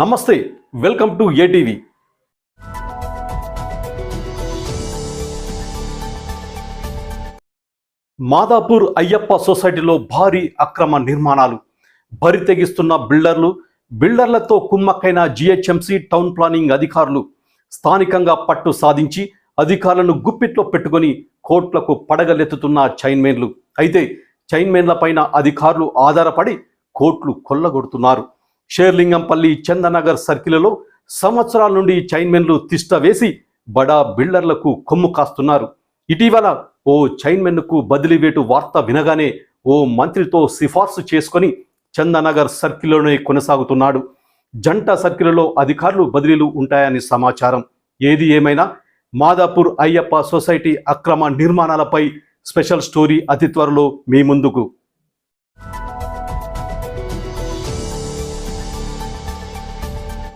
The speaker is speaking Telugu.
నమస్తే welcome to ATV. Madhapur Ayyappa సొసైటీలో భారీ అక్రమ నిర్మాణాలు. బరి తెగిస్తున్న బిల్డర్లు బిల్డర్లతో కుమ్మక్కైన జిహెచ్ఎంసీ టౌన్ ప్లానింగ్ అధికారులు స్థానికంగా పట్టు సాధించి అధికారులను గుప్పిట్లో పెట్టుకొని కోట్లకు పడగలెత్తుతున్న చైన్మెన్లు. అయితే చైన్మేన్లపైన అధికారులు ఆధారపడి కోట్లు కొల్లగొడుతున్నారు. షేర్లింగంపల్లి చందనగర్ సర్కిల్లో సంవత్సరాల నుండి చైన్మెన్లు తిష్ట వేసి బడా బిల్డర్లకు కొమ్ము కాస్తున్నారు. ఇటీవల ఓ చైన్మెన్కు బదిలీ వేటు వార్త వినగానే ఓ మంత్రితో సిఫార్సు చేసుకొని చందనగర్ సర్కిల్లోనే కొనసాగుతున్నాడు. జంట సర్కిల్లో అధికారులు బదిలీలు ఉంటాయని సమాచారం. ఏది ఏమైనా మాదాపూర్ అయ్యప్ప సొసైటీ అక్రమ నిర్మాణాలపై స్పెషల్ స్టోరీ అతి త్వరలో మీ ముందుకు